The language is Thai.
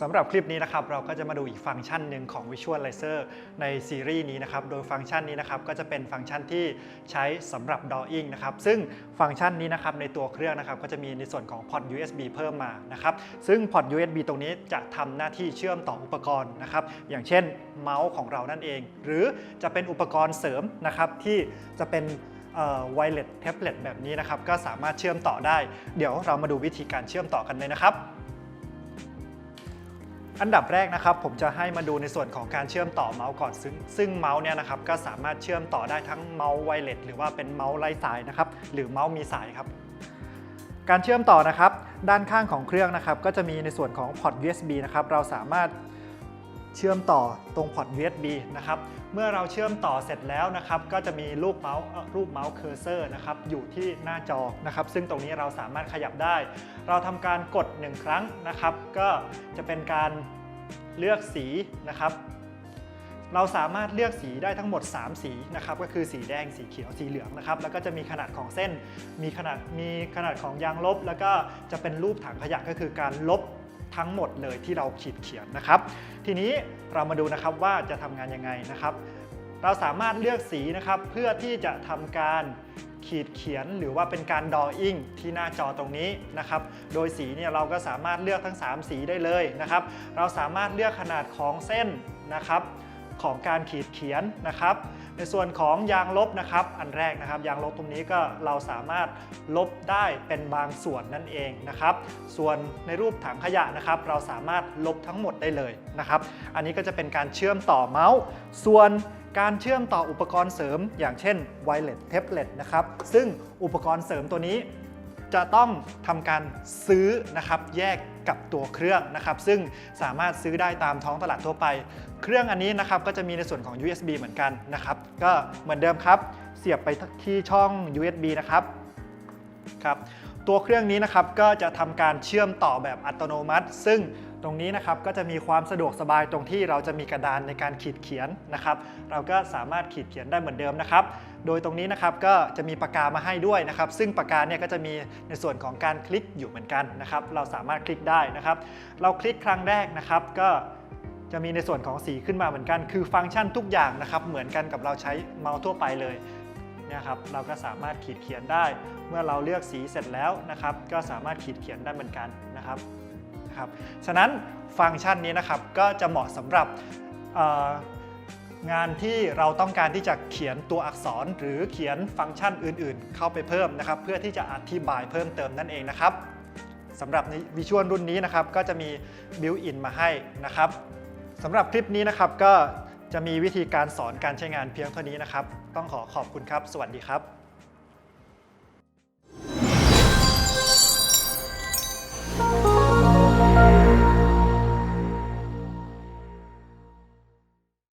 สำหรับคลิปนี้นะครับเราก็จะมาดูอีกฟังก์ชันหนึ่งของ Visualizer ในซีรีส์นี้นะครับโดยฟังก์ชันนี้นะครับก็จะเป็นฟังก์ชันที่ใช้สำหรับ Drawing นะครับซึ่งฟังก์ชันนี้นะครับในตัวเครื่องนะครับก็จะมีในส่วนของพอร์ต USB เพิ่มมานะครับซึ่งพอร์ต USB ตรงนี้จะทำหน้าที่เชื่อมต่ออุปกรณ์นะครับอย่างเช่นเมาส์ของเรานั่นเอง หรือจะเป็นอุปกรณ์เสริมนะครับที่จะเป็นไวเลสแท็บเล็ตแบบนี้นะครับก็สามารถเชื่อมต่อได้ เดี๋ยวเรามาดูวิธีการเชื่อมต่อกันเลยนะครับ อันดับแรกนะครับผมจะให้มาดูในส่วนของการเชื่อมต่อเมาส์ก่อน ซึ่งซึ่งเมาส์เนี่ยนะครับก็สามารถเชื่อมต่อได้ทั้งเมาส์ไวเลสหรือว่าเป็นเมาส์ไร้สายนะครับหรือเมาส์มีสายครับการเชื่อมต่อนะครับ ด้านข้างของเครื่องนะครับ ก็จะมีในส่วนของพอร์ต USB นะครับ เราสามารถ เชื่อมต่อตรงพอร์ต USB นะครับ เมื่อเราเชื่อมต่อเสร็จแล้วนะครับ ก็จะมีรูปเมาส์รูปเมาส์เคอร์เซอร์นะครับอยู่ที่หน้าจอนะครับ ซึ่งตรงนี้เราสามารถขยับได้ เราทำการกด 1 ครั้งนะครับ ก็จะเป็นการเลือกสีนะครับ เราสามารถเลือกสีได้ทั้งหมด 3 สีนะครับ ก็คือสีแดง สีเขียว สีเหลืองนะครับ แล้วก็จะมีขนาดของเส้น มีขนาด มีขนาดของยางลบ แล้วก็จะเป็นรูปถังขยะก็คือการลบ ทั้งหมดเลยที่เราขีดเขียนนะครับ ทีนี้เรามาดูนะครับว่าจะทำงานยังไงนะครับ เราสามารถเลือกสีนะครับเพื่อที่จะทำการขีดเขียนหรือว่าเป็นการดออิ่งที่หน้าจอตรงนี้นะครับ โดยสีเนี่ยเราก็สามารถเลือกทั้ง 3 สีได้เลยนะครับ เราสามารถเลือกขนาดของเส้นนะครับ ของการขีดเขียนนะครับ ในส่วนของยางลบนะครับ อันแรกนะครับ ยางลบตรงนี้ก็เราสามารถลบได้เป็นบางส่วนนั่นเองนะครับ ส่วนในรูปถังขยะนะครับ เราสามารถลบทั้งหมดได้เลยนะครับ อันนี้ก็จะเป็นการเชื่อมต่อเมาส์ ส่วนการเชื่อมต่ออุปกรณ์เสริม อย่างเช่น Wireless Tablet นะครับ ซึ่งอุปกรณ์เสริมตัวนี้ จะต้องทำการซื้อนะครับแยกกับตัวเครื่องนะครับ ซึ่งสามารถซื้อได้ตามท้องตลาดทั่วไป เครื่องอันนี้นะครับก็จะมีในส่วนของ USB เหมือนกันนะครับ ก็เหมือนเดิมครับ เสียบไปที่ช่อง USB นะครับครับ ตัวเครื่องนี้นะครับก็จะทำการเชื่อมต่อแบบอัตโนมัติ ซึ่งตรงนี้นะครับก็จะมีความสะดวกสบายตรงที่เราจะมีกระดานในการขีดเขียนนะครับ เราก็สามารถขีดเขียนได้เหมือนเดิมนะครับ โดยตรงนี้นะครับก็จะมีปากกามาให้ด้วยนะครับ ซึ่งปากกาเนี่ยก็จะมีในส่วนของการคลิกอยู่เหมือนกันนะครับ เราสามารถคลิกได้นะครับ เราคลิกครั้งแรกนะครับ ก็จะมีในส่วนของสีขึ้นมาเหมือนกัน คือฟังก์ชันทุกอย่างนะครับเหมือนกันกับเราใช้เมาส์ทั่วไปเลย เนี่ยครับเราก็สามารถขีดเขียนได้ เมื่อเราเลือกสีเสร็จแล้วนะครับ ก็สามารถขีดเขียนได้เหมือนกันนะครับนะครับฉะนั้นฟังก์ชันนี้นะครับก็จะเหมาะสำหรับงานที่เราต้องการที่จะเขียนตัวอักษรหรือเขียนฟังก์ชันอื่นๆ เข้าไปเพิ่มนะครับ เพื่อที่จะอธิบายเพิ่มเติมนั่นเองนะครับสำหรับในวิชวลรุ่นนี้นะครับก็จะมีบิวอินมาให้นะครับสำหรับคลิปนี้นะครับก็ จะมีวิธีการสอนการใช้งานเพียงเท่านี้นะครับ ต้องขอขอบคุณครับ สวัสดีครับ